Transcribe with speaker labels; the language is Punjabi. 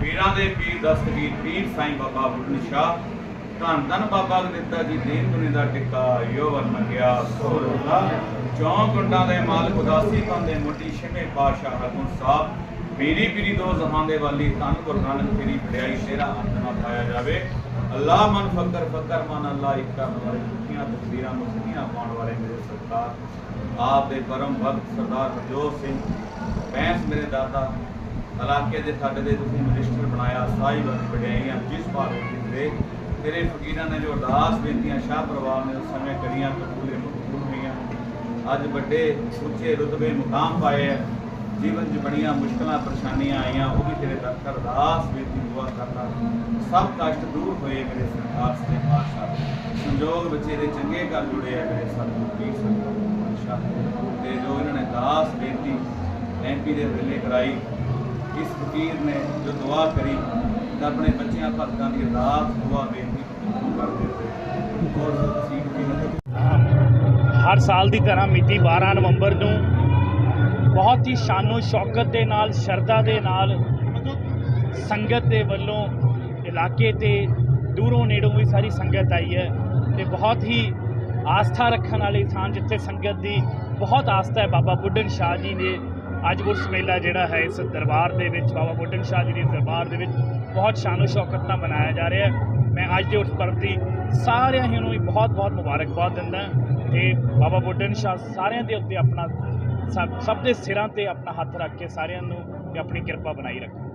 Speaker 1: ਵੀਰਾਂ ਦੇ ਪੀਰ ਦਸਤਗੀਰ ਪੀਰ ਸਾਈਂ ਬਾਬਾ ਬੁੱਢਨ ਸ਼ਾਹ। ਧੰਨ ਧੰਨ ਬਾਬਾ ਗਨਿੱਤਾ ਜੀ, ਦੇਨ ਦੁਨੀ ਦਾ ਟਿੱਕਾ ਯੋ ਵਰਨ ਗਿਆ ਸੋਰਲਾ ਚੌਂ ਕੁੰਡਾਂ ਦੇ ਮਾਲਕ ਉਦਾਸੀ ਕੰਦੇ ਮੁੱਢੀ ਛੇਵੇਂ ਪਾਸ਼ਾ ਹਰਮਨ ਸਾਹਿਬ। ਪੀਰੀ ਪੀਰੀ ਦੋ ਜਹਾਨ ਦੇ ਵਾਲੀ ਧੰਨ ਗੁਰੂ ਨਾਨਕ ਪੀਰੀ ਵਡਿਆਈ ਤੇਰਾ ਅੰਤ ਨਾ ਪਾਇਆ ਜਾਵੇ। ਅੱਲਾ ਮਨ ਫਕਰ ਫਕਰ, ਮਨ ਅੱਲਾ ਇੱਕ ਕਰਨ ਵਾਲੇ, ਦੁਖੀਆਂ ਤਕਦੀਰਾਂ ਮੁਕਤੀਆਂ ਪਾਉਣ ਵਾਲੇ ਮੇਰੇ ਸਰਕਾਰ ਆਪ ਦੇ ਪਰਮ ਭਗਤ ਸਰਦਾਰ ਹਰਜੋਤ ਸਿੰਘ ਬੈਂਸ ਮੇਰੇ ਦਾਦਾ, ਇਲਾਕੇ ਦੇ ਸਾਡੇ ਦੇ ਤੁਸੀਂ ਮਿਨਿਸਟਰ ਬਣਾਇਆ ਸਾਈ ਵਡਿਆਈਆਂ ਜਿਸ ਭਾਵੇਂ ਕਿਤੇ ਤੇਰੇ ਫਕੀਰਾਂ ਨੇ ਜੋ ਅਰਦਾਸ ਬੇਨਤੀਆਂ ਸ਼ਾਹ ਪਰਿਵਾਰ ਨੇ ਉਸ ਸਮੇਂ ਕਰੀਆਂ ਕਬੂਲੇ ਮਕਬੂਲ ਹੋਈਆਂ। ਅੱਜ ਵੱਡੇ ਉੱਚੇ ਰੁਤਬੇ ਮੁਕਾਮ ਪਾਏ ਹੈ। ਜੀਵਨ 'ਚ ਬੜੀਆਂ ਮੁਸ਼ਕਲਾਂ, ਪਰੇਸ਼ਾਨੀਆਂ ਆਈਆਂ, ਉਹ ਵੀ ਤੇਰੇ ਦਰ ਅਰਦਾਸ ਬੇਨਤੀ ਦੁਆ ਕਰਨਾ ਸਭ ਕਸ਼ਟ ਦੂਰ ਹੋਏ ਮੇਰੇ ਸਰਕਾਰ ਸੇ ਪਾਤਸ਼ਾਹ ਸੰਜੋਗ ਬੱਚੇ ਦੇ ਚੰਗੇ ਘਰ ਜੁੜੇ ਆ ਮੇਰੇ ਸਤਿਗੁਰੂ ਪੀਰ ਸੰਗਤ ਪਾਤਸ਼ਾਹ ਤੇ ਜੋ ਇਹਨਾਂ ਨੇ ਦਾਸ ਬੇਨਤੀ ਐਮਪੀ ਦੇ ਵੇਲੇ ਕਰਾਈ, ਇਸ ਫਕੀਰ ਨੇ ਜੋ ਦੁਆ ਕਰੀ, ਤਾਂ ਆਪਣੇ ਬੱਚਿਆਂ ਭਗਤਾਂ ਦੀ ਅਰਦਾਸ ਦੁਆ ਬੇਨਤੀ ਕਰ ਦਿੱਤੀ। ਔਰ ਸੀਟ ਵੀ
Speaker 2: ਹਰ ਸਾਲ ਦੀ ਤਰ੍ਹਾਂ ਮਿਤੀ 12 ਨਵੰਬਰ ਨੂੰ ਬਹੁਤ ਹੀ ਸ਼ਾਨੋ ਸ਼ੌਕਤ ਦੇ ਨਾਲ, ਸ਼ਰਧਾ ਦੇ ਨਾਲ ਸੰਗਤ ਦੇ ਵੱਲੋਂ ਇਲਾਕੇ ਤੇ ਦੂਰੋਂ ਨੇੜੋਂ ਵੀ ਸਾਰੀ ਸੰਗਤ ਆਈ ਹੈ ਤੇ ਬਹੁਤ ਹੀ ਆਸਥਾ ਰੱਖਣ ਵਾਲੇ ਥਾਂ ਜਿੱਥੇ ਸੰਗਤ ਦੀ ਬਹੁਤ ਆਸਥਾ ਹੈ, ਬਾਬਾ ਬੁੱਢਨ ਸ਼ਾਹ ਜੀ ਨੇ ਅੱਜ ਗੁਰਸ ਮੇਲਾ ਜਿਹੜਾ ਹੈ, ਇਸ ਦਰਬਾਰ ਦੇ ਵਿੱਚ, ਬਾਬਾ ਬੁੱਢਨ ਸ਼ਾਹ ਜੀ ਦੇ ਦਰਬਾਰ ਦੇ ਵਿੱਚ ਬਹੁਤ ਸ਼ਾਨੋ ਸ਼ੌਕਤ ਨਾਲ ਮਨਾਇਆ ਜਾ ਰਿਹਾ ਹੈ। ਮੈਂ ਅੱਜ ਦੇ ਉਸ ਪਰਵ ਦੀ ਸਾਰਿਆਂ ਹੀ ਨੂੰ ਬਹੁਤ ਬਹੁਤ ਮੁਬਾਰਕਬਾਦ ਦਿੰਦਾ ਤੇ ਬਾਬਾ ਬੁੱਢਨ ਸ਼ਾਹ ਸਾਰਿਆਂ ਦੇ ਉੱਤੇ ਆਪਣਾ ਸਭ ਦੇ ਸਿਰਾਂ ਤੇ ਆਪਣਾ ਹੱਥ ਰੱਖ ਕੇ ਸਾਰਿਆਂ ਨੂੰ ਤੇ ਆਪਣੀ ਕਿਰਪਾ ਬਣਾਈ ਰੱਖੇ।